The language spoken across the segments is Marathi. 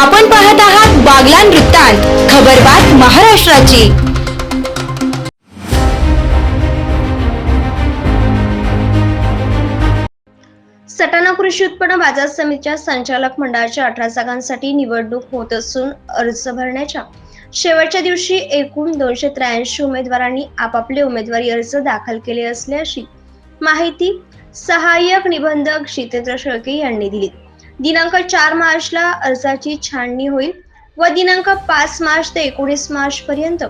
आपण पाहत आहात बागलान वृत्तांत खबरबात महाराष्ट्राची. सटाणा कृषी उत्पन्न बाजार समितीच्या संचालक मंडळाच्या अठरा जागांसाठी निवडणूक होत असून अर्ज भरण्याच्या शेवटच्या दिवशी एकूण दोनशे त्र्याऐंशी उमेदवारांनी आपापले उमेदवारी अर्ज दाखल केले असल्याची माहिती सहाय्यक निबंधक जितेंद्र शेळके यांनी दिली. दिनांक चार मार्चला अर्जाची छाननी होईल व दिनांक पाच मार्च ते एकोणीस मार्च पर्यंत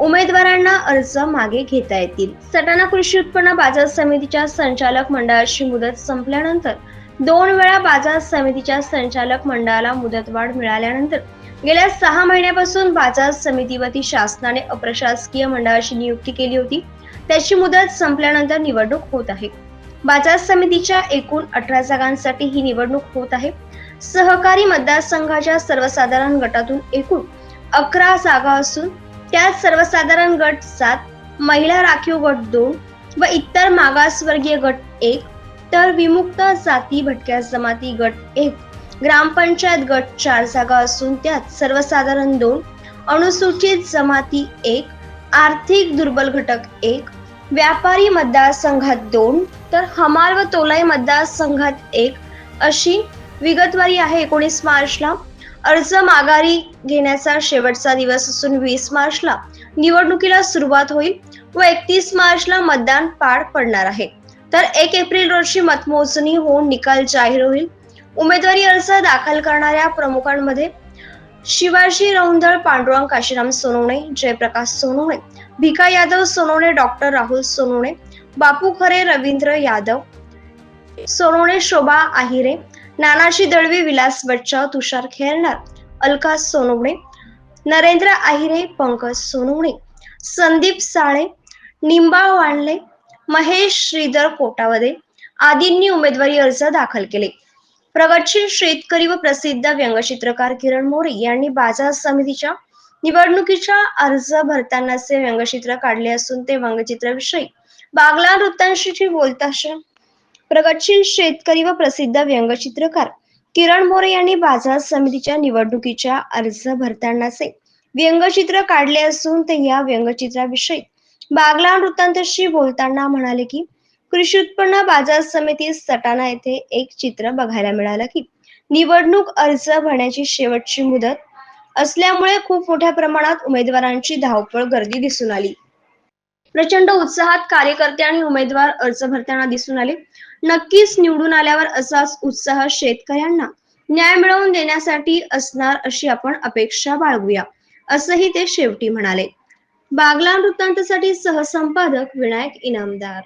उमेदवारांना अर्ज मागे घेता येतील. सटाणा कृषी उत्पन्न बाजार समितीच्या संचालक मंडळाची मुदत संपल्यानंतर दोन वेळा बाजार समितीच्या संचालक मंडळाला मुदतवाढ मिळाल्यानंतर गेल्या सहा महिन्यापासून बाजार समितीवरती शासनाने अप्रशासकीय मंडळाची नियुक्ती केली होती. त्याची मुदत संपल्यानंतर निवडणूक होत आहे. बाजार समितीच्या एकूण अठरा जागांसाठी ही निवडणूक होत आहे. सहकारी मतदारसंघाच्या सर्वसाधारण गटातून एकूण अकरा जागा असून त्यात सर्वसाधारण गट सात महिला राखीव गट दोन व इतर मागासवर्गीय गट एक तर विमुक्त जाती भटक्या जमाती गट एक ग्रामपंचायत गट चार जागा असून त्यात सर्वसाधारण दोन अनुसूचित जमाती एक आर्थिक दुर्बल घटक एक व्यापारी मतदारसंघात दोन तर हमाल व तोलाई मतदारसंघात एक अशी विगतवारी आहे एकोणीस मार्चला. अर्ज माघारी घेण्याचा शेवटचा दिवस असून वीस मार्चला निवडणुकीला सुरुवात होईल व एकतीस मार्चला मतदान पार पडणार आहे. तर एक एप्रिल रोजी मतमोजणी होऊन निकाल जाहीर होईल. उमेदवारी अर्ज दाखल करणाऱ्या प्रमुखांमध्ये शिवाजी रौंदळ पांडुरंग काशीराम सोनवणे जयप्रकाश सोनवणे भिका यादव सोनवणे डॉक्टर राहुल सोनवणे बापू खरे रवींद्र यादव सोनवणे शोभा आहिरे नानाशी दळवी विलास बच्चा तुषार खेरणार अलका सोनवणे नरेंद्र आहिरे पंकज सोनवणे संदीप साळे निंबाळ वाणले महेश श्रीधर कोटावदे आदींनी उमेदवारी अर्ज दाखल केले. प्रगतशील शेतकरी व प्रसिद्ध व्यंगचित्रकार किरण मोरे यांनी बाजार समितीच्या निवडणुकीच्या अर्ज भरतानाचे व्यंगचित्र काढले असून ते व्यंगचित्राविषयी बागला वृत्तांशी बोलताशा प्रगतशील शेतकरी व प्रसिद्ध व्यंगचित्रकार किरण मोरे यांनी बाजार समितीच्या निवडणुकीच्या अर्ज भरतानाचे व्यंगचित्र काढले असून ते या व्यंगचित्राविषयी. बागला वृत्तांतशी बोलताना म्हणाले की कृषी उत्पन्न बाजार समिती सटाणा येथे एक चित्र बघायला मिळालं की निवडणूक अर्ज भरण्याची शेवटची मुदत असल्यामुळे खूप मोठ्या प्रमाणात उमेदवारांची धावपळ गर्दी दिसून आली. प्रचंड उत्साहात कार्यकर्ते आणि उमेदवार अर्ज भरताना दिसून आले. नक्कीच निवडून आल्यावर असाच उत्साह शेतकऱ्यांना न्याय मिळवून देण्यासाठी असणार अशी आपण अपेक्षा बाळगूया असंही ते शेवटी म्हणाले. बागला वृत्तांतसाठी सहसंपादक विनायक इनामदार.